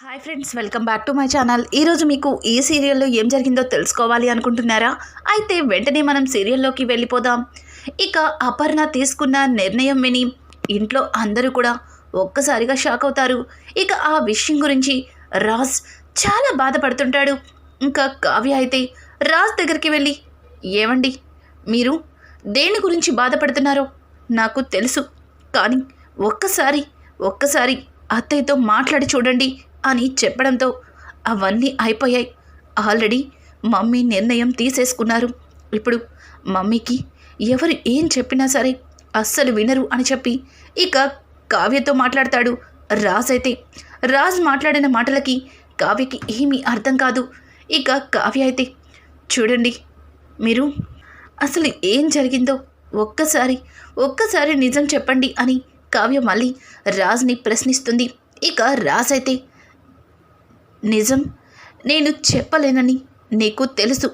Hi friends welcome back to my channel ఈరోజు మీకు ఈ సీరియల్లో ఏం జరిగిందో తెలుసుకోవాలి అనుకుంటున్నారా? అయితే వెంటనే మనం సీరియల్లోకి వెళ్ళిపోదాం. ఇక అపర్ణ తీసుకున్న నిర్ణయం విని ఇంట్లో అందరూ కూడా ఒక్కసారిగా షాక్ అవుతారు. ఇక ఆ విషయం గురించి రాజ్ చాలా బాధపడుతుంటాడు. ఇంకా కావ్య అయితే రాజ్ దగ్గరికి వెళ్ళి ఏమండి మీరు దేని గురించి బాధపడుతున్నారో నాకు తెలుసు. కానీ ఒక్కసారి ఒక్కసారి అత్తయ్యతో మాట్లాడి చూడండి. అని చెప్పడంతో అవన్నీ అయిపోయాయి. ఆల్రెడీ మమ్మీ నిర్ణయం తీసేసుకున్నారు. ఇప్పుడు మమ్మీకి ఎవరు ఏం చెప్పినా సరే అస్సలు వినరు అని చెప్పి ఇక కావ్యతో మాట్లాడతాడు రాజ్ అయితే. రాజ్ మాట్లాడిన మాటలకి కావ్యకి ఏమీ అర్థం కాదు. ఇక కావ్య అయితే చూడండి మీరు అసలు ఏం జరిగిందో ఒక్కసారి ఒక్కసారి నిజం చెప్పండి అని కావ్య మళ్ళీ రాజ్ని ప్రశ్నిస్తుంది. ఇక రాజ్ అయితే నిజం? నేను చెప్పలేనని నీకు తెలుసు.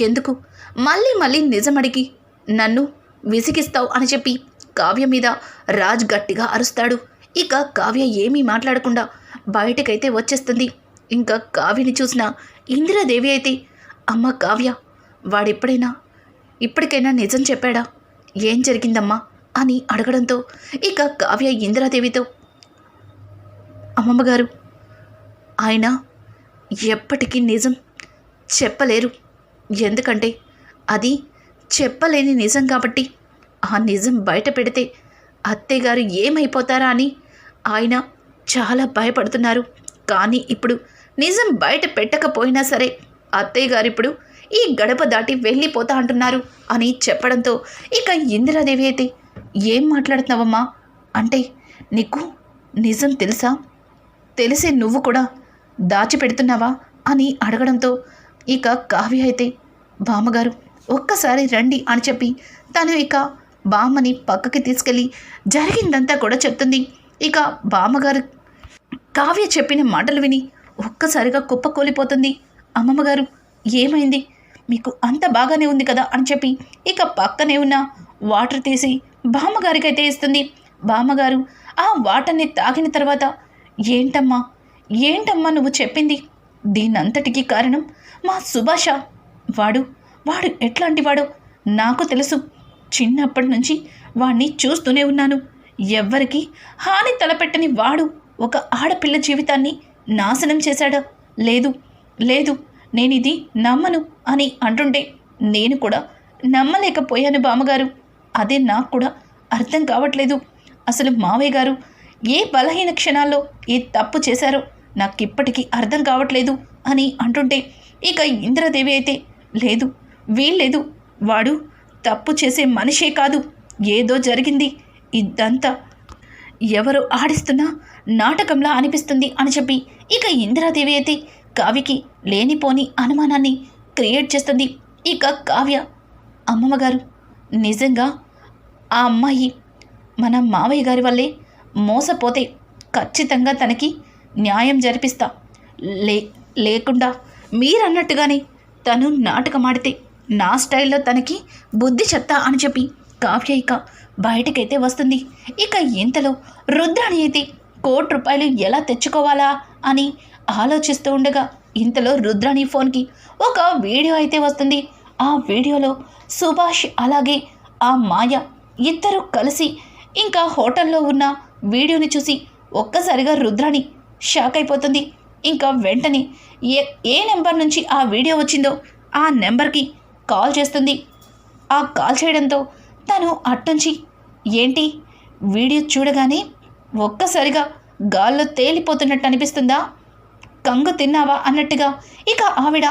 ఎందుకు? మళ్ళీ మళ్ళీ నిజం అడిగి నన్ను విసిగిస్తావు అని చెప్పి కావ్య మీద రాజ్ గట్టిగా అరుస్తాడు. ఇక కావ్య ఏమీ మాట్లాడకుండా బయటకైతే వచ్చేస్తుంది. ఇంకా కావ్యని చూసిన ఇందిరాదేవి అయితే అమ్మ కావ్య వాడెప్పుడైనా ఇప్పటికైనా నిజం చెప్పాడా? ఏం జరిగిందమ్మా? అని అడగడంతో ఇక కావ్య ఇందిరాదేవితో అమ్మమ్మ గారు ఆయన ఎప్పటికీ నిజం చెప్పలేరు. ఎందుకంటే అది చెప్పలేని నిజం కాబట్టి ఆ నిజం బయట పెడితే అత్తయ్యగారు ఏమైపోతారా అని ఆయన చాలా భయపడుతున్నారు. కానీ ఇప్పుడు నిజం బయట పెట్టకపోయినా సరే అత్తయ్య గారు ఇప్పుడు ఈ గడప దాటి వెళ్ళిపోతా అంటున్నారు అని చెప్పడంతో ఇక ఇందిరాదేవి అయితే ఏం మాట్లాడుతున్నావమ్మా? అంటే నీకు నిజం తెలుసా? తెలిసే నువ్వు కూడా దాచిపెడుతున్నావా అని అడగడంతో ఇక కావ్య అయితే బామ్మగారు ఒక్కసారి రండి అని చెప్పి తను ఇక బామ్మని పక్కకి తీసుకెళ్ళి జరిగిందంతా కూడా చెప్తుంది. ఇక బామ్మగారు కావ్య చెప్పిన మాటలు విని ఒక్కసారిగా కుప్పకూలిపోతుంది అమ్మమ్మగారు ఏమైంది? మీకు అంత బాగానే ఉంది కదా అని చెప్పి ఇక పక్కనే ఉన్న వాటర్ తీసి బామ్మగారికైతే ఇస్తుంది. బామ్మగారు ఆ వాటర్ని తాగిన తర్వాత ఏంటమ్మా ఏంటమ్మా నువ్వు చెప్పింది? దీనంతటికీ కారణం మా సుభాష. వాడు వాడు ఎట్లాంటి వాడో నాకు తెలుసు. చిన్నప్పటి నుంచి వాణ్ణి చూస్తూనే ఉన్నాను. ఎవ్వరికి హాని తలపెట్టని వాడు ఒక ఆడపిల్ల జీవితాన్ని నాశనం చేశాడా. లేదు లేదు నేనిది నమ్మను అని అంటుంటే నేను కూడా నమ్మలేకపోయాను బామ్మగారు. అదే నాకు కూడా అర్థం కావట్లేదు. అసలు మావయ్య గారు ఏ బలహీన క్షణాల్లో ఏ తప్పు చేశారో నాకు ఇప్పటికీ అర్థం కావట్లేదు అని అంటుంటే ఇక ఇంద్రదేవి అయితే లేదు వీల్లేదు వాడు తప్పు చేసే మనిషే కాదు ఏదో జరిగింది ఇదంతా ఎవరు ఆడిస్తున్నా నాటకంలా అనిపిస్తుంది అని చెప్పి ఇక ఇందిరాదేవి అయితే కావ్యకి లేనిపోని అనుమానాన్ని క్రియేట్ చేస్తుంది. ఇక కావ్య అమ్మమ్మగారు నిజంగా ఆ అమ్మాయి మన మావయ్య గారి వల్లే మోసపోతే ఖచ్చితంగా తనకి న్యాయం జరిపిస్తా. లే లేకుండా మీరన్నట్టుగానే తను నాటకమాడితే నా స్టైల్లో తనకి బుద్ధి చెత్తా అని చెప్పి కావ్య ఇక బయటకైతే వస్తుంది. ఇక ఇంతలో రుద్రాణి అయితే కోటి రూపాయలు ఎలా తెచ్చుకోవాలా అని ఆలోచిస్తూ ఉండగా ఇంతలో రుద్రాణి ఫోన్కి ఒక వీడియో అయితే వస్తుంది. ఆ వీడియోలో సుభాష్ అలాగే ఆ మాయ ఇద్దరు కలిసి ఇంకా హోటల్లో ఉన్న వీడియోని చూసి ఒక్కసారిగా రుద్రాణి షాక్ అయిపోతుంది. ఇంకా వెంటనే ఏ ఏ నెంబర్ నుంచి ఆ వీడియో వచ్చిందో ఆ నెంబర్కి కాల్ చేస్తుంది. ఆ కాల్ చేయడంతో తను అట్టుంచి ఏంటి? వీడియో చూడగానే ఒక్కసారిగా గాల్లో తేలిపోతున్నట్టు అనిపిస్తుందా? కంగు తిన్నావా? అన్నట్టుగా ఇక ఆవిడ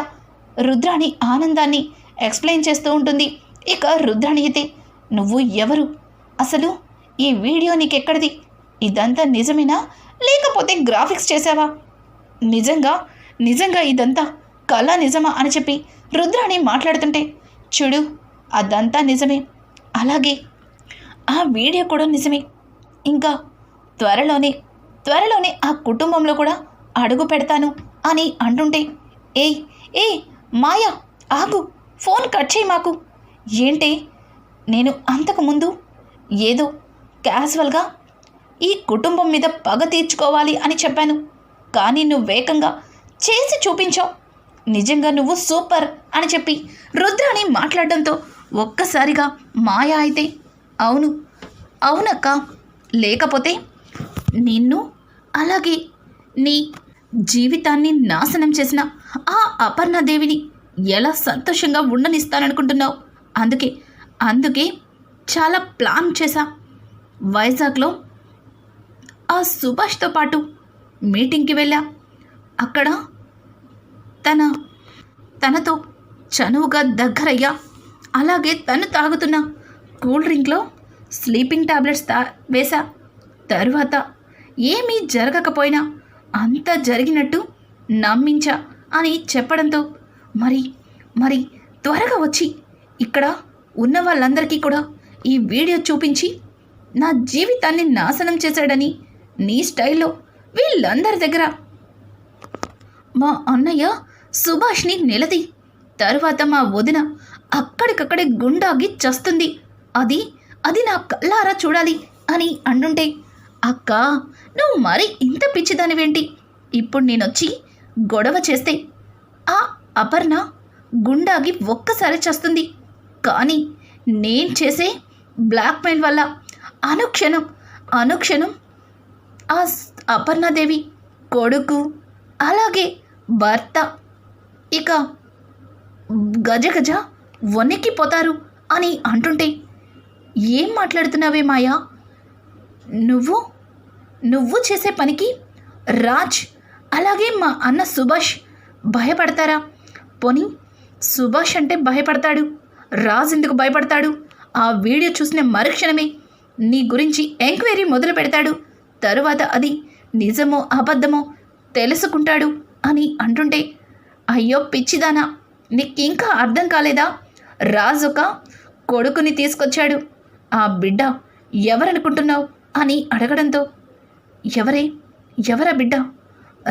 రుద్రాణి ఆనందాన్ని ఎక్స్ప్లెయిన్ చేస్తూ ఉంటుంది. ఇక రుద్రాణి అయితే నువ్వు ఎవరు? అసలు ఈ వీడియో నీకెక్కడిది? ఇదంతా నిజమేనా? లేకపోతే గ్రాఫిక్స్ చేసావా నిజంగా? నిజంగా ఇదంతా కళ నిజమా అని చెప్పి రుద్రాణి మాట్లాడుతుంటే చూడు అదంతా నిజమే. అలాగే ఆ వీడియో కూడా నిజమే. ఇంకా త్వరలోనే త్వరలోనే ఆ కుటుంబంలో కూడా అడుగు పెడతాను అని అంటుంటే ఏయ్ ఏయ్ మాయా ఆగు ఫోన్ కట్ చేయి మాకు. ఏంటి నేను అంతకుముందు ఏదో క్యాజువల్గా ఈ కుటుంబం మీద పగ తీర్చుకోవాలి అని చెప్పాను. కానీ నువ్వు వేగంగా చేసి చూపించావు. నిజంగా నువ్వు సూపర్ అని చెప్పి రుద్రాని మాట్లాడడంతో ఒక్కసారిగా మాయ అయితే అవును అవునక్క. లేకపోతే నిన్ను అలాగే నీ జీవితాన్ని నాశనం చేసిన ఆ అపర్ణాదేవిని ఎలా సంతోషంగా ఉండనిస్తాననుకుంటున్నావు? అందుకే అందుకే చాలా ప్లాన్ చేశా. వైజాగ్లో ఆ సుభాష్తో పాటు మీటింగ్కి వెళ్ళా. అక్కడ తన తనతో చనువుగా దగ్గరయ్యా. అలాగే తను తాగుతున్న కూల్ డ్రింక్లో స్లీపింగ్ టాబ్లెట్స్ తా వేశా. తరువాత ఏమీ జరగకపోయినా అంతా జరిగినట్టు నమ్మించా అని చెప్పడంతో మరి మరి త్వరగా వచ్చి ఇక్కడ ఉన్న వాళ్ళందరికీ కూడా ఈ వీడియో చూపించి నా జీవితాన్ని నాశనం చేశాడని నీ స్టైల్లో వీళ్ళందరి దగ్గర. మా అన్నయ్య సుభాష్ని నిలది తరువాత మా వదిన అక్కడికక్కడే గుండాగి చస్తుంది. అది అది నా కళ్ళారా చూడాలి అని అంటుంటే అక్క నువ్వు మరి ఇంత పిచ్చిదానివేంటి? ఇప్పుడు నేనొచ్చి గొడవ చేస్తే ఆ అపర్ణ గుండాగి ఒక్కసారి చస్తుంది. కానీ నేను చేసే బ్లాక్మెయిల్ వల్ల అనుక్షణం అనుక్షణం ఆ అపర్ణాదేవి కొడుకు అలాగే భర్త. ఇక గజ గజ వణికిపోతారు అని అంటుంటే ఏం మాట్లాడుతున్నావే మాయా? నువ్వు నువ్వు చేసే పనికి రాజ్ అలాగే మా అన్న సుభాష్ భయపడతారా? పోనీ సుభాష్ అంటే భయపడతాడు రాజ్ ఎందుకు భయపడతాడు? ఆ వీడియో చూసిన మరుక్షణమే నీ గురించి ఎంక్వైరీ మొదలు పెడతాడు తరువాత అది నిజమో అబద్ధమో తెలుసుకుంటాడు అని అంటుంటే అయ్యో పిచ్చిదానా నీకింకా అర్థం కాలేదా? రాజు ఒక కొడుకుని తీసుకొచ్చాడు. ఆ బిడ్డ ఎవరనుకుంటున్నావు? అని అడగడంతో ఎవరే? ఎవరా బిడ్డ?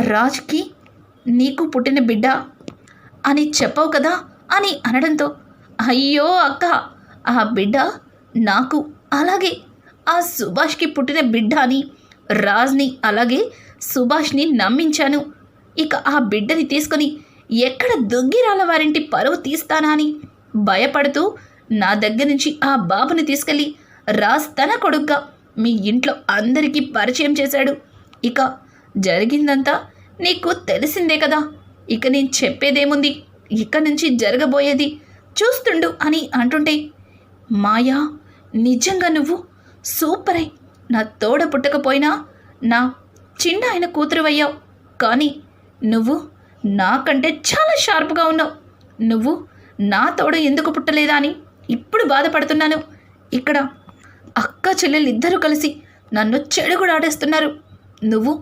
రాజ్కి నీకు పుట్టిన బిడ్డ అని చెప్పవు కదా అని అనడంతో అయ్యో అక్క ఆ బిడ్డ నాకు అలాగే ఆ సుభాష్కి పుట్టిన బిడ్డ అని రాజ్ని అలాగే సుభాష్ని నమ్మించాను. ఇక ఆ బిడ్డని తీసుకొని ఎక్కడ దొంగిరాల వారింటి పరువు తీస్తానా అని భయపడుతూ నా దగ్గర నుంచి ఆ బాబుని తీసుకెళ్ళి రాజ్ తన కొడుగ్గా మీ ఇంట్లో అందరికీ పరిచయం చేశాడు. ఇక జరిగిందంతా నీకు తెలిసిందే కదా. ఇక నేను చెప్పేదేముంది? ఇక నుంచి జరగబోయేది చూస్తుండు అని అంటుంటే మాయా నిజంగా నువ్వు సూపర్ అయి నా తోడ పుట్టకపోయినా నా చిన్న ఆయన కూతురువయ్యావు. కానీ నువ్వు నాకంటే చాలా షార్ప్గా ఉన్నావు. నువ్వు నా తోడ ఎందుకు పుట్టలేదా అని ఇప్పుడు బాధపడుతున్నాను. ఇక్కడ అక్క చెల్లెలు ఇద్దరూ కలిసి నన్ను చెడుగుడాడేస్తున్నారు నువ్వు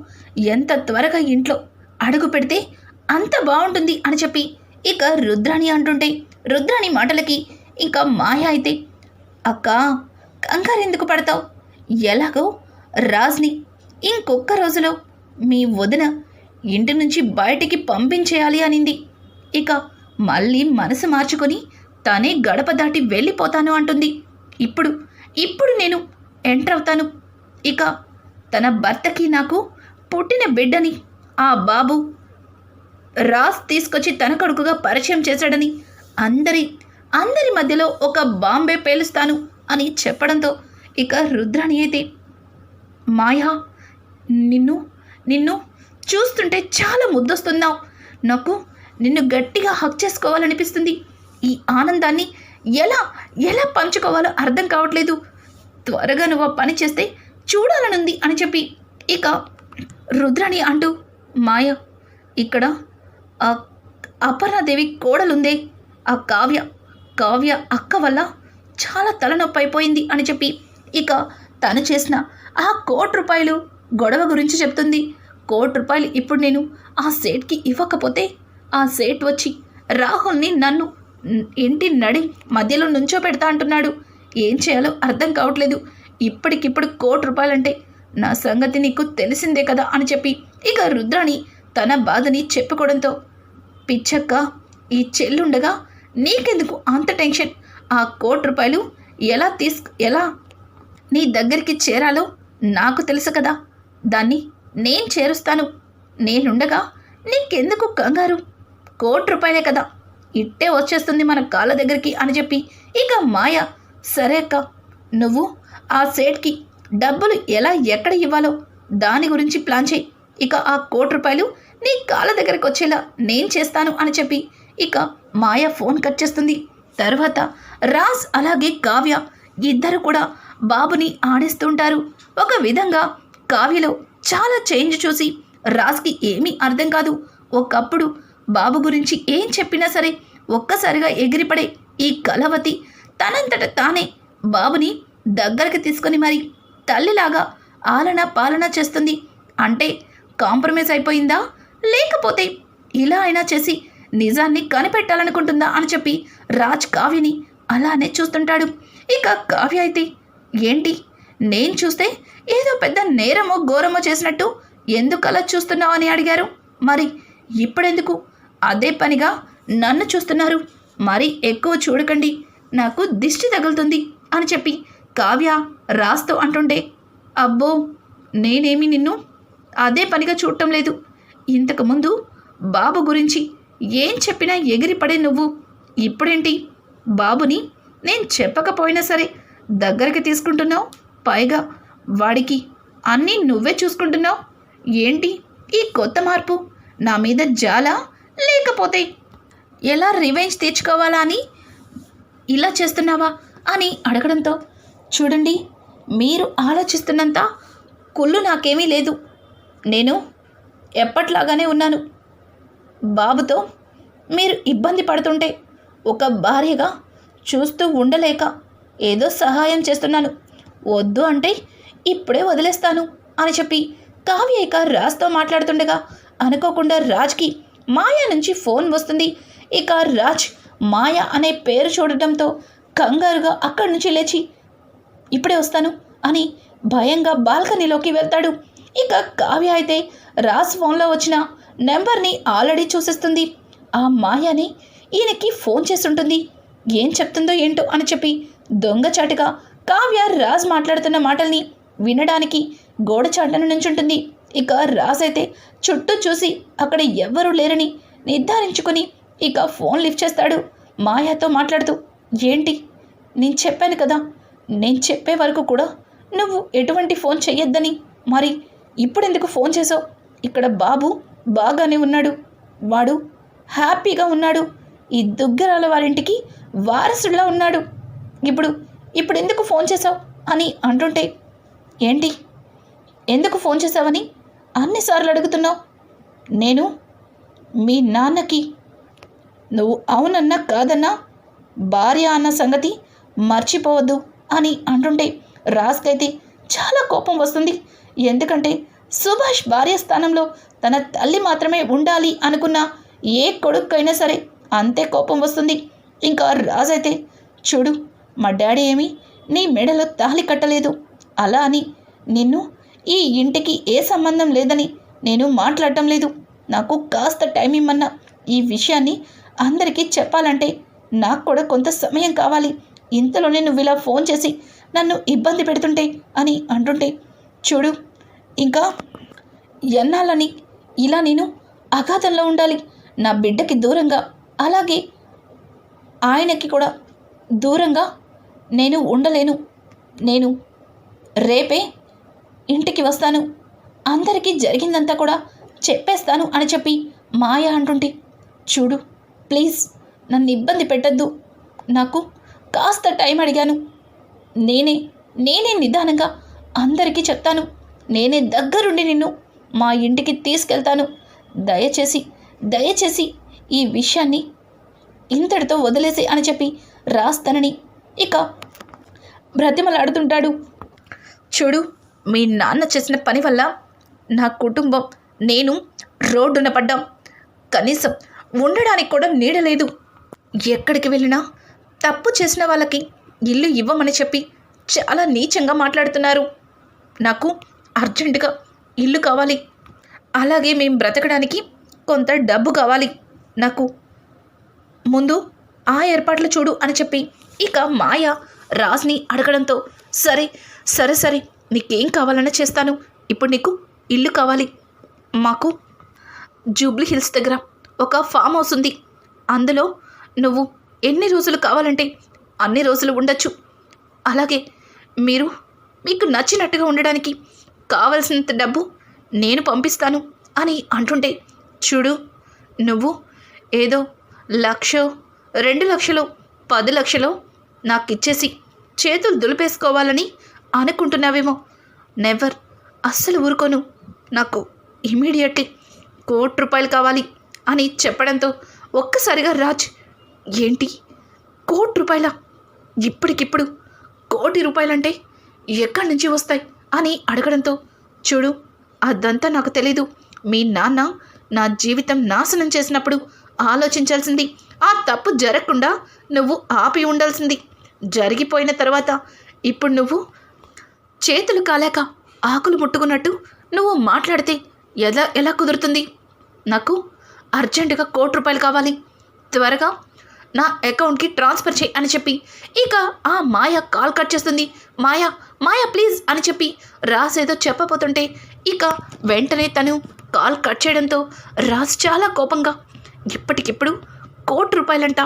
ఎంత త్వరగా ఇంట్లో అడుగు పెడితే అంత బాగుంటుంది అని చెప్పి ఇక రుద్రాణి అంటుంటే రుద్రాణి మాటలకి ఇంకా మాయ అయితే అక్క కంగారు ఎందుకు పడతావు? ఎలాగో రాజ్ని ఇంకొక్క రోజులో మీ వదిన ఇంటి నుంచి బయటికి పంపించేయాలి అనింది. ఇక మళ్ళీ మనసు మార్చుకొని తనే గడప దాటి వెళ్ళిపోతాను అంటుంది. ఇప్పుడు ఇప్పుడు నేను ఎంటర్ అవుతాను. ఇక తన భర్తకి నాకు పుట్టిన బిడ్డని ఆ బాబు రాస్ తీసుకొచ్చి తన కొడుకుగా పరిచయం చేశాడని అందరి అందరి మధ్యలో ఒక బాంబే పేలుస్తాను అని చెప్పడంతో ఇక రుద్రాణి అయితే మాయా నిన్ను నిన్ను చూస్తుంటే చాలా ముద్దొస్తున్నావు. నాకు నిన్ను గట్టిగా హక్ చేసుకోవాలనిపిస్తుంది. ఈ ఆనందాన్ని ఎలా ఎలా పంచుకోవాలో అర్థం కావట్లేదు. త్వరగా నువ్వు పని చేస్తే చూడాలనుంది అని చెప్పి ఇక రుద్రాణి అంటూ మాయ ఇక్కడ ఆ అపర్ణదేవి కోడలుందే. ఆ కావ్య కావ్య అక్క వల్ల చాలా తలనొప్పి అయిపోయింది అని చెప్పి ఇక తను చేసిన ఆ కోటి రూపాయలు గొడవ గురించి చెప్తుంది. కోటి రూపాయలు ఇప్పుడు నేను ఆ సేట్కి ఇవ్వకపోతే ఆ సేట్ వచ్చి రాహుల్ని నన్ను ఇంటి నడి మధ్యలో నుంచో పెడతా అంటున్నాడు. ఏం చేయాలో అర్థం కావట్లేదు. ఇప్పటికిప్పుడు కోటి రూపాయలంటే నా సంగతి నీకు తెలిసిందే కదా అని చెప్పి ఇక రుద్రాణి తన బాధని చెప్పుకోవడంతో పిచ్చక్క ఈ చెల్లుండగా నీకెందుకు అంత టెన్షన్? ఆ కోటి రూపాయలు ఎలా తీసు ఎలా నీ దగ్గరికి చేరాలో నాకు తెలుసు కదా. దాన్ని నేను చేరుస్తాను. నేనుండగా నీకెందుకు కంగారు? కోటి రూపాయలే కదా. ఇట్టే వచ్చేస్తుంది మన కాళ్ళ దగ్గరికి అని చెప్పి ఇక మాయ సరే అక్క నువ్వు ఆ సేట్కి డబ్బులు ఎలా ఎక్కడ ఇవ్వాలో దాని గురించి ప్లాన్ చేయి. ఇక ఆ కోటి రూపాయలు నీ కాళ్ళ దగ్గరకు వచ్చేలా నేను చేస్తాను అని చెప్పి ఇక మాయ ఫోన్ కట్ చేస్తుంది. తర్వాత రాజ్ అలాగే కావ్య ఇద్దరు కూడా బాబుని ఆడిస్తుంటారు. ఒక విధంగా కావ్యలో చాలా చేంజ్ చూసి రాజ్కి ఏమీ అర్థం కాదు. ఒకప్పుడు బాబు గురించి ఏం చెప్పినా సరే ఒక్కసారిగా ఎగిరిపడే ఈ కలవతి తనంతట తానే బాబుని దగ్గరికి తీసుకొని మరి తల్లిలాగా ఆలన పాలన చేస్తుంది. అంటే కాంప్రమైజ్ అయిపోయిందా? లేకపోతే ఇలా అయినా చేసి నిజాన్ని కనిపెట్టాలనుకుంటుందా అని చెప్పి రాజ్ కావ్యని అలానే చూస్తుంటాడు. ఇక కావ్య అయితే ఏంటి? నేను చూస్తే ఏదో పెద్ద నేరమో ఘోరమో చేసినట్టు ఎందుకు అలా చూస్తున్నావు అని అడిగారు. మరి ఇప్పుడెందుకు? అదే పనిగా నన్ను చూస్తున్నారు. మరి ఎక్కువ చూడకండి. నాకు దిష్టి తగులుతుంది అని చెప్పి కావ్య రాస్తూ అంటుండే అబ్బో నేనేమి నిన్ను అదే పనిగా చూడటం లేదు. ఇంతకుముందు బాబు గురించి ఏం చెప్పినా ఎగిరిపడే నువ్వు. ఇప్పుడేంటి? బాబుని నేను చెప్పకపోయినా సరే దగ్గరికి తీసుకుంటున్నావు? పైగా వాడికి అన్నీ నువ్వే చూసుకుంటున్నావు. ఏంటి ఈ కొత్త మార్పు? నా మీద జాలా? లేకపోతే ఎలా రివెంజ్ తీర్చుకోవాలా అని ఇలా చేస్తున్నావా అని అడగడంతో చూడండి మీరు ఆలోచిస్తున్నంత కుళ్ళు నాకేమీ లేదు. నేను ఎప్పట్లాగానే ఉన్నాను. బాబుతో మీరు ఇబ్బంది పడుతుంటే ఒక భార్యగా చూస్తూ ఉండలేక ఏదో సహాయం చేస్తున్నాను. వద్దు అంటే ఇప్పుడే వదిలేస్తాను అని చెప్పి కావ్య ఇక రాజ్తో మాట్లాడుతుండగా అనుకోకుండా రాజ్కి మాయ నుంచి ఫోన్ వస్తుంది. ఇక రాజ్ మాయ అనే పేరు చూడటంతో కంగారుగా అక్కడి నుంచి లేచి ఇప్పుడే వస్తాను అని భయంగా బాల్కనీలోకి వెళ్తాడు. ఇక కావ్య అయితే రాజ్ ఫోన్లో వచ్చిన నెంబర్ని ఆల్రెడీ చూసేస్తుంది. ఆ మాయని ఈయనకి ఫోన్ చేస్తుంటుంది ఏం చెప్తుందో ఏంటో అని చెప్పి దొంగచాటుగా కావ్య రాజ్ మాట్లాడుతున్న మాటల్ని వినడానికి గోడ నుంచుంటుంది. ఇక రాజ్ అయితే చుట్టూ చూసి అక్కడ ఎవ్వరూ లేరని నిర్ధారించుకొని ఇక ఫోన్ లిఫ్ట్ చేస్తాడు. మాయాతో మాట్లాడుతూ ఏంటి? నేను చెప్పాను కదా నేను చెప్పే వరకు కూడా నువ్వు ఎటువంటి ఫోన్ చెయ్యొద్దని. మరి ఇప్పుడెందుకు ఫోన్ చేసావు ఇక్కడ బాబు బాగానే ఉన్నాడు. వాడు హ్యాపీగా ఉన్నాడు. ఈ దుగ్గరాల వారింటికి వారసుడిలా ఉన్నాడు. ఇప్పుడు ఇప్పుడు ఎందుకు ఫోన్ చేసావు అని అంటుంటే ఏంటి? ఎందుకు ఫోన్ చేసావని అన్నిసార్లు అడుగుతున్నావు? నేను మీ నాన్నకి. నువ్వు అవునన్నా కాదన్నా భార్య అన్న సంగతి మర్చిపోవద్దు అని అంటుంటే రాజ్కైతే చాలా కోపం వస్తుంది. ఎందుకంటే సుభాష్ భార్య స్థానంలో తన తల్లి మాత్రమే ఉండాలి అనుకున్న ఏ కొడుకైనా సరే అంతే కోపం వస్తుంది. ఇంకా రాజైతే చూడు మా డాడీ ఏమి? నీ మెడలో తాళి కట్టలేదు. అలా అని. నిన్ను ఈ ఇంటికి ఏ సంబంధం లేదని నేను మాట్లాడటం లేదు. నాకు కాస్త టైం ఇమ్మన్నా. ఈ విషయాన్ని అందరికీ చెప్పాలంటే నాకు కూడా కొంత సమయం కావాలి. ఇంతలోనే నువ్వు ఇలా ఫోన్ చేసి నన్ను ఇబ్బంది పెడుతుంటే అని అంటుంటే చూడు ఇంకా ఎన్నాళ్ళని ఇలా నేను అఘాతంలో ఉండాలి. నా బిడ్డకి దూరంగా అలాగే ఆయనకి కూడా దూరంగా నేను ఉండలేను. నేను రేపే ఇంటికి వస్తాను. అందరికీ జరిగిందంతా కూడా చెప్పేస్తాను అని చెప్పి మాయ అంటుంటే చూడు ప్లీజ్ నన్ను ఇబ్బంది పెట్టద్దు. నాకు కాస్త టైం అడిగాను. నేనే నేనే నిదానంగా అందరికీ చెప్తాను. నేనే దగ్గరుండి నిన్ను మా ఇంటికి తీసుకెళ్తాను. దయచేసి దయచేసి ఈ విషయాన్ని ఇంతటితో వదిలేసి అని చెప్పి రాస్తానని ఇక బ్రతిమలాడుతుంటాడు. చూడు మీ నాన్న చేసిన పని వల్ల నా కుటుంబం నేను రోడ్డున పడ్డాం. కనీసం ఉండడానికి కూడా నీడలేదు ఎక్కడికి వెళ్ళినా తప్పు చేసిన వాళ్ళకి ఇల్లు ఇవ్వమని చెప్పి చాలా నీచంగా మాట్లాడుతున్నారు. నాకు అర్జెంటుగా ఇల్లు కావాలి. అలాగే మేము బ్రతకడానికి కొంత డబ్బు కావాలి. నాకు ముందు ఆ ఏర్పాట్లు చూడు అని చెప్పి ఇక మాయ రాజ్ని అడగడంతో సరే సరే సరే నీకేం కావాలన్నా చేస్తాను. ఇప్పుడు నీకు ఇల్లు కావాలి. మాకు జూబ్లీ హిల్స్ దగ్గర ఒక ఫామ్ హౌస్ ఉంది. అందులో నువ్వు ఎన్ని రోజులు కావాలంటే అన్ని రోజులు ఉండొచ్చు. అలాగే మీరు మీకు నచ్చినట్టుగా ఉండడానికి కావలసినంత డబ్బు నేను పంపిస్తాను అని అంటుంటే చూడు నువ్వు ఏదో లక్ష రెండు లక్షలు పది లక్షలు నాకు ఇచ్చేసి చేతులు దులిపేసుకోవాలని అనుకుంటున్నావేమో. నెవర్ అస్సలు ఊరుకోను. నాకు ఇమీడియట్లీ కోటి రూపాయలు కావాలి అని చెప్పడంతో ఒక్కసారిగా రాజ్ ఏంటి? కోటి రూపాయల? ఇప్పటికిప్పుడు కోటి రూపాయలంటే ఎక్కడి నుంచి వస్తాయి అని అడగడంతో చూడు అదంతా నాకు తెలీదు. మీ నాన్న నా జీవితం నాశనం చేసినప్పుడు ఆలోచించాల్సింది ఆ తప్పు జరగకుండా నువ్వు ఆపి ఉండాల్సింది. జరిగిపోయిన తర్వాత ఇప్పుడు నువ్వు చేతులు కాలేక ఆకులు ముట్టుకున్నట్టు నువ్వు మాట్లాడితే ఎలా ఎలా కుదురుతుంది? నాకు అర్జెంటుగా కోటి రూపాయలు కావాలి. త్వరగా నా అకౌంట్కి ట్రాన్స్ఫర్ చేయి అని చెప్పి ఇక ఆ మాయ కాల్ కట్ చేస్తుంది. మాయా మాయా ప్లీజ్ అని చెప్పి రాసేదో చెప్పబోతుంటే ఇక వెంటనే తను కాల్ కట్ చేయడంతో రాజ్ చాలా కోపంగా ఇప్పటికిప్పుడు కోటి రూపాయలంట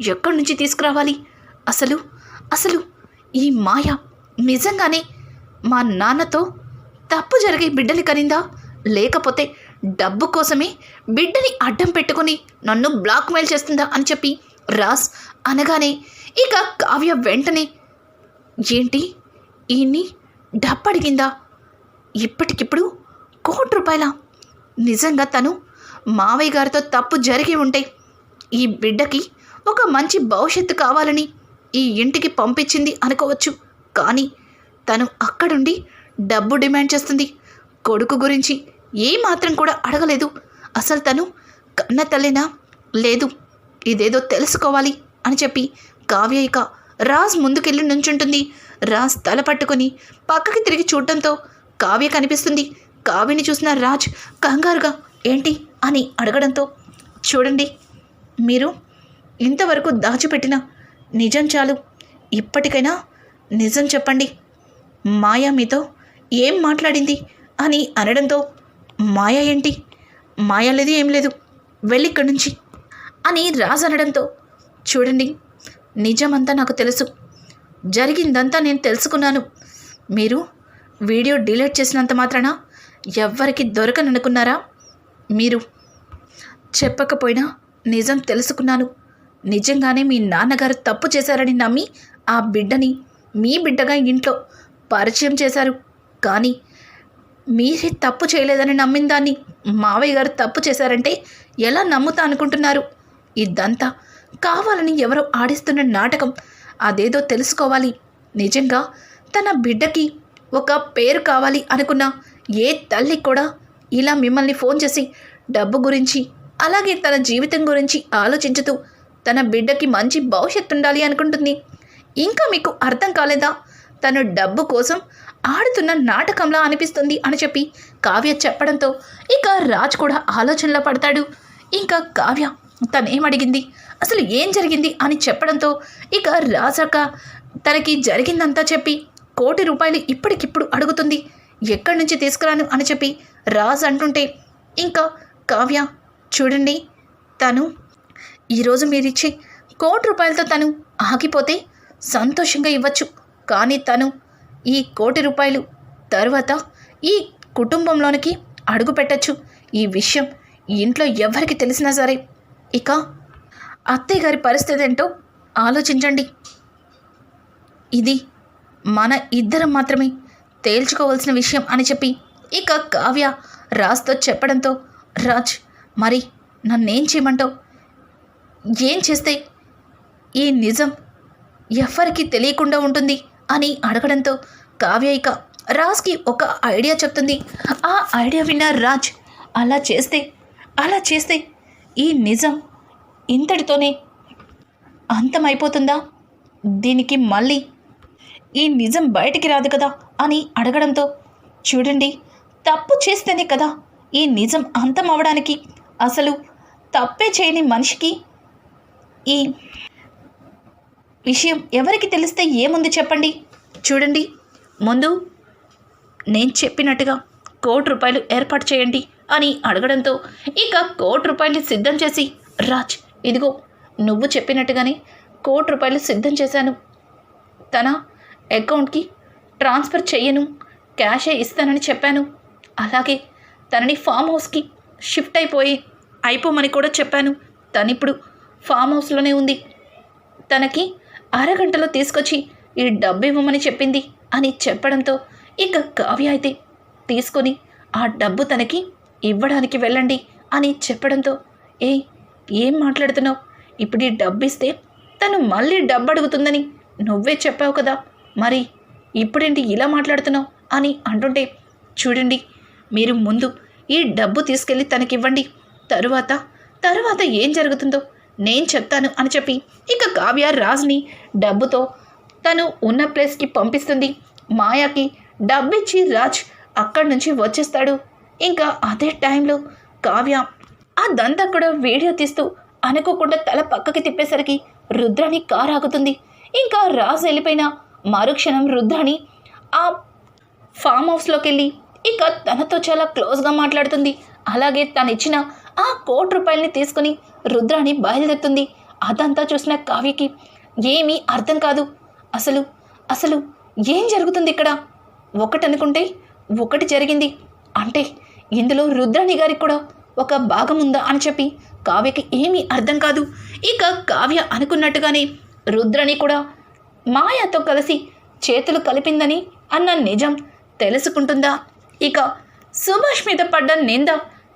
ఎక్కడి నుంచి తీసుకురావాలి? అసలు అసలు ఈ మాయ నిజంగానే మా నాన్నతో తప్పు జరిగే బిడ్డని కనిందా? లేకపోతే డబ్బు కోసమే బిడ్డని అడ్డం పెట్టుకుని నన్ను బ్లాక్మెయిల్ చేస్తుందా అని చెప్పి రాస్ అనగానే ఇక కావ్య వెంటనే ఏంటి? ఈయన్ని డబ్బు అడిగిందా ఇప్పటికిప్పుడు కోటి రూపాయల? నిజంగా తను మావయ్య గారితో తప్పు జరిగి ఉంటే ఈ బిడ్డకి ఒక మంచి భవిష్యత్తు కావాలని ఈ ఇంటికి పంపించింది అనుకోవచ్చు. కానీ తను అక్కడుండి డబ్బు డిమాండ్ చేస్తుంది. కొడుకు గురించి ఏ మాత్రం కూడా అడగలేదు. అసలు తను కన్న తల్లినా? లేదు. ఇదేదో తెలుసుకోవాలి అని చెప్పి కావ్య ఇక రాజ్ ముందుకెళ్ళి నుంచుంటుంది. రాజ్ తల పట్టుకుని పక్కకి తిరిగి చూడటంతో కావ్య కనిపిస్తుంది. కావ్యని చూసిన రాజ్ కంగారుగా ఏంటి? అని అడగడంతో చూడండి మీరు ఇంతవరకు దాచిపెట్టిన నిజం చాలు. ఇప్పటికైనా నిజం చెప్పండి. మాయా మీతో ఏం మాట్లాడింది అని అనడంతో మాయా ఏంటి? మాయ లేదు ఏం లేదు. వెళ్ళిక్కడి నుంచి అని రాజు అనడంతో చూడండి నిజమంతా నాకు తెలుసు. జరిగిందంతా నేను తెలుసుకున్నాను. మీరు వీడియో డిలీట్ చేసినంత మాత్రాన ఎవ్వరికి దొరకననుకున్నారా? మీరు చెప్పకపోయినా నిజం తెలుసుకున్నాను. నిజంగానే మీ నాన్నగారు తప్పు చేశారని నమ్మి ఆ బిడ్డని మీ బిడ్డగా ఇంట్లో పరిచయం చేశారు. కానీ మీరే తప్పు చేయలేదని నమ్మిన దాన్ని మావయ్య గారు తప్పు చేశారంటే ఎలా నమ్ముతా అనుకుంటున్నారు? ఇదంతా కావాలని ఎవరో ఆడిస్తున్న నాటకం. అదేదో తెలుసుకోవాలి. నిజంగా తన బిడ్డకి ఒక పేరు కావాలి అనుకున్న ఏ తల్లి కూడా ఇలా మిమ్మల్ని ఫోన్ చేసి డబ్బు గురించి అలాగే తన జీవితం గురించి ఆలోచించుతూ తన బిడ్డకి మంచి భవిష్యత్తు ఉండాలి అనుకుంటుంది. ఇంకా మీకు అర్థం కాలేదా? తను డబ్బు కోసం ఆడుతున్న నాటకంలా అనిపిస్తుంది అని చెప్పి కావ్య చెప్పడంతో ఇక రాజ్ కూడా ఆలోచనలో పడతాడు. ఇంకా కావ్య తనేమడిగింది? అసలు ఏం జరిగింది అని చెప్పడంతో ఇక రాజాక తనకి జరిగిందంతా చెప్పి కోటి రూపాయలు ఇప్పటికిప్పుడు అడుగుతుంది. ఎక్కడి నుంచి తీసుకురాను అని చెప్పి రాజ్ అంటుంటే ఇంకా కావ్య చూడండి తను ఈరోజు మీరిచ్చే కోటి రూపాయలతో తను ఆగిపోతే సంతోషంగా ఇవ్వచ్చు. కానీ తను ఈ కోటి రూపాయలు తర్వాత ఈ కుటుంబంలోనికి అడుగు పెట్టచ్చు. ఈ విషయం ఇంట్లో ఎవరికి తెలిసినా సరే. ఇక అత్తయ్య గారి పరిస్థితి ఏంటో ఆలోచించండి. ఇది మన ఇద్దరం మాత్రమే తేల్చుకోవాల్సిన విషయం అని చెప్పి ఇక కావ్య రాజ్తో చెప్పడంతో రాజ్ మరి నన్నేం చేయమంటావు? ఏం చేస్తే? ఈ నిజం ఎవరికి తెలియకుండా ఉంటుంది అని అడగడంతో కావ్య ఇక రాజ్కి ఒక ఐడియా చెప్తుంది. ఆ ఐడియా విన్న రాజ్ అలా చేస్తే అలా చేస్తే ఈ నిజం ఇంతటితోనే అంతమైపోతుందా? దీనికి మళ్ళీ ఈ నిజం బయటికి రాదు కదా? అని అడగడంతో చూడండి తప్పు చేస్తేనే కదా ఈ నిజం అంతం అవడానికి. అసలు తప్పే చేయని మనిషికి ఈ విషయం ఎవరికి తెలిస్తే ఏముంది చెప్పండి? చూడండి. ముందు నేను చెప్పినట్టుగా కోటి రూపాయలు ఏర్పాటు చేయండి అని అడగడంతో ఇక కోటి రూపాయలు సిద్ధం చేసి రాజ్ ఇదిగో నువ్వు చెప్పినట్టుగానే కోటి రూపాయలు సిద్ధం చేశాను. తన అకౌంట్కి ట్రాన్స్ఫర్ చెయ్యను క్యాషే ఇస్తానని చెప్పాను. అలాగే తనని ఫామ్ హౌస్కి షిఫ్ట్ అయిపోయి అయిపోమని కూడా చెప్పాను. తనిప్పుడు ఫామ్ హౌస్లోనే ఉంది. తనకి అరగంటలో తీసుకొచ్చి ఈ డబ్బు ఇవ్వమని చెప్పింది అని చెప్పడంతో ఇక కావ్య అయితే తీసుకొని ఆ డబ్బు తనకి ఇవ్వడానికి వెళ్ళండి అని చెప్పడంతో ఏ ఏం మాట్లాడుతున్నావు? ఇప్పుడు ఈ డబ్బు ఇస్తే తను మళ్ళీ డబ్బు అడుగుతుందని నువ్వే చెప్పావు కదా. మరి ఇప్పుడేంటి ఇలా మాట్లాడుతున్నావు? అని అంటుంటే చూడండి మీరు ముందు ఈ డబ్బు తీసుకెళ్ళి తనకివ్వండి. తరువాత తరువాత ఏం జరుగుతుందో నేను చెప్తాను అని చెప్పి ఇక కావ్య రాజ్ని డబ్బుతో తను ఉన్న ప్లేస్కి పంపిస్తుంది. మాయాకి డబ్బిచ్చి రాజ్ అక్కడి నుంచి వచ్చేస్తాడు. ఇంకా అదే టైంలో కావ్య అదంతా కూడా వీడియో తీస్తూ అనుకోకుండా తల పక్కకి తిప్పేసరికి రుద్రాని కారు ఆగుతుంది. ఇంకా రాజు వెళ్ళిపోయిన మరుక్షణం రుద్రాని ఆ ఫామ్ హౌస్లోకి వెళ్ళి ఇక తనతో చాలా క్లోజ్గా మాట్లాడుతుంది. అలాగే తను ఇచ్చిన ఆ కోటి రూపాయలని తీసుకుని రుద్రాణి బయలుదేరుతుంది. అదంతా చూసిన కావ్యకి ఏమీ అర్థం కాదు. అసలు అసలు ఏం జరుగుతుంది ఇక్కడ? ఒకటి అనుకుంటే ఒకటి జరిగింది. అంటే ఇందులో రుద్రాణి గారికి కూడా ఒక భాగం ఉందా అని చెప్పి కావ్యకి ఏమీ అర్థం కాదు. ఇక కావ్య అనుకున్నట్టుగానే రుద్రని కూడా మాయతో కలిసి చేతులు కలిపిందని అన్న నిజం తెలుసుకుంటుందా? ఇక సుభాష్ మీద పడ్డ నింద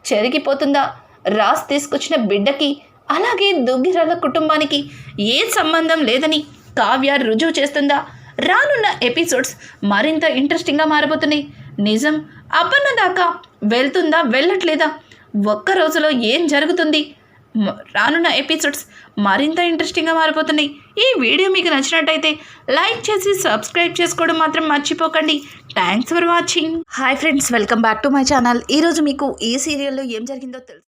చెరిగిపోతుందా? రాస్ తీసుకొచ్చిన బిడ్డకి అలాగే దుగ్గిరాల కుటుంబానికి ఏ సంబంధం లేదని కావ్య రుజువు చేస్తుందా? రానున్న ఎపిసోడ్స్ మరింత ఇంట్రెస్టింగ్గా మారబోతున్నాయి. నిజం అపన్న దాకా వెళ్తుందా వెళ్ళట్లేదా? ఒక్క రోజులో ఏం జరుగుతుంది? రానున్న ఎపిసోడ్స్ మరింత ఇంట్రెస్టింగ్గా మారిపోతున్నాయి ఈ వీడియో మీకు నచ్చినట్టయితే లైక్ చేసి సబ్స్క్రైబ్ చేసుకోవడం మాత్రం మర్చిపోకండి. Thanks for watching. Hi friends welcome back to my channel. ఈరోజు మీకు ఈ సీరియల్లో ఏం జరిగిందో తెలుసు